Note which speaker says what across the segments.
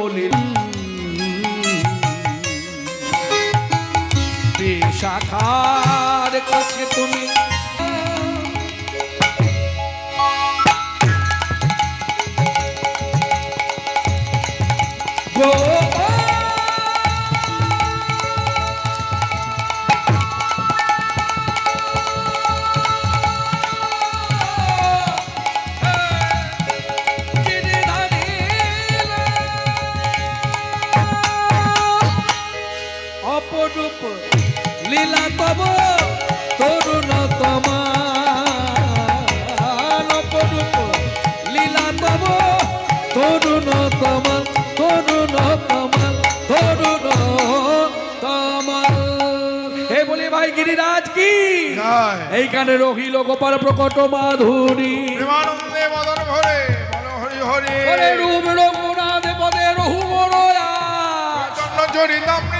Speaker 1: বলিল শাখার কাছে তুমি অপরূপ লীলা তব তরুণ তোমার অপরূপ লীলা তব তরুণ তোমার তরুণ তোমার তরুণ তোমার হে বলি ভাই গিরিরাজ কি। এইখানে রহিল গোপাল প্রকট মাধুরী।
Speaker 2: প্রেমানন্দে মদন ভরে হরি হরি।
Speaker 1: রূপ রঘুনাথ পদে রহু বড়য়া
Speaker 2: চন্দ্র চরিতামৃতে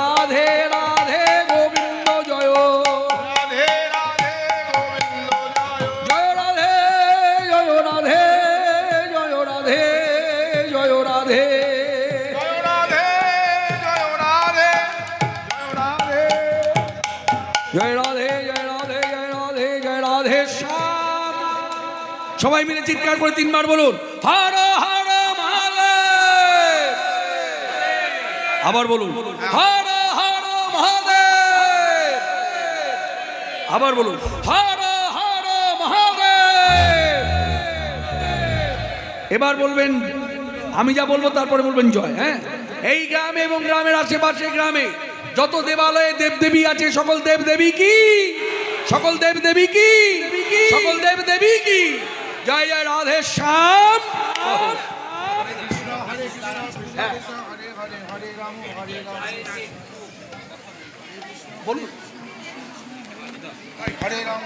Speaker 1: জয় রাধে জয়
Speaker 2: রাধে জয়
Speaker 1: রাধে জয় রাধে, শ্যাম। সবাই মিলে চিৎকার করে তিনবার বলুন, হর হর, মহাদেব। আবার বলুন, হর হর, মহাদেব। আবার বলুন, হর হর, মহাদেব। এবার বলবেন, আমি যা বলব তারপরে বলবেন জয় হ্যাঁ? এই গ্রামে এবং গ্রামের আশেপাশে গ্রামে যত দেবালয়ে দেবদেবী আছে, সকল দেবদেবী কি? সকল দেবদেবী কি? সকল দেবদেবী কি? জয় জয় রাধে শ্যাম। বলুন।
Speaker 2: হরে রাম